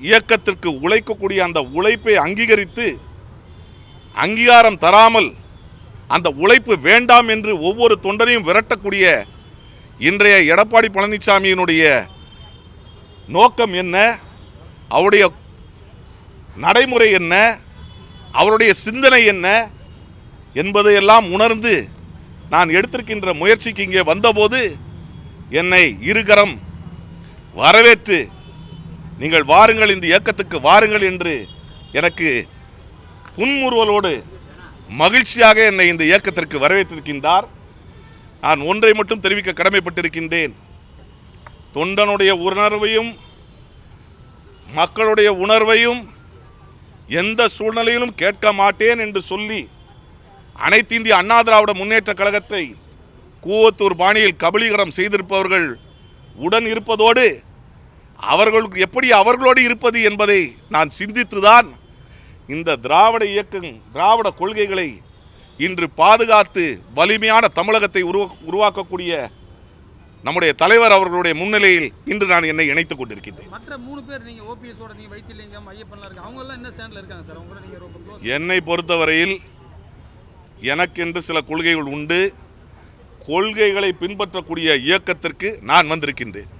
இயக்கத்திற்கு உழைக்கக்கூடிய அந்த உழைப்பை அங்கீகரித்து அங்கீகாரம் தராமல் அந்த உழைப்பு வேண்டாம் என்று ஒவ்வொரு தொண்டரையும் விரட்டக்கூடிய இன்றைய எடப்பாடி பழனிசாமியினுடைய நோக்கம் என்ன? அவருடைய நடைமுறை என்ன? அவருடைய சிந்தனை என்ன? என்பதையெல்லாம் உணர்ந்து நான் எடுத்திருக்கின்ற முயற்சிக்கு இங்கே வந்தபோது என்னை இருகரம் வரவேற்று நீங்கள் வாருங்கள் இந்த இயக்கத்துக்கு வாருங்கள் என்று எனக்கு புன்முறுவலோடு மகிழ்ச்சியாக என்னை இந்த இயக்கத்திற்கு வரவேற்றிருக்கின்றார். நான் ஒன்றை மட்டும் தெரிவிக்க கடமைப்பட்டிருக்கின்றேன். தொண்டனுடைய உணர்வையும் மக்களுடைய உணர்வையும் எந்த சூழ்நிலையிலும் கேட்க மாட்டேன் என்று சொல்லி அனைத்து இந்திய அண்ணா திராவிட முன்னேற்ற கழகத்தை கூவத்தூர் பாணியில் கபலீகரம் செய்திருப்பவர்கள் உடன் இருப்பதோடு அவர்களுக்கு எப்படி அவர்களோடு இருப்பது என்பதை நான் சிந்தித்துதான் இந்த திராவிட இயக்கம் திராவிட கொள்கைகளை இன்று பாதுகாத்து வலிமையான தமிழகத்தை உருவா உருவாக்கக்கூடிய நம்முடைய தலைவர் அவர்களுடைய முன்னிலையில் இன்று நான் என்னை இணைத்துக் கொண்டிருக்கின்றேன். மற்ற மூணு பேர் நீங்க ஓபிஎஸோட நீங்க வைத்திலிங்கம் ஐயப்பன்லாம் இருக்கு அவங்க எல்லாம் என்ன ஸ்டாண்ட்ல இருக்காங்க சார் கூட நீங்க ரொம்ப என்னை பொறுத்தவரையில் எனக்கென்று சில கொள்கைகள் உண்டு. கொள்கைகளை பின்பற்றக்கூடிய இயக்கத்திற்கு நான் வந்திருக்கின்றேன்.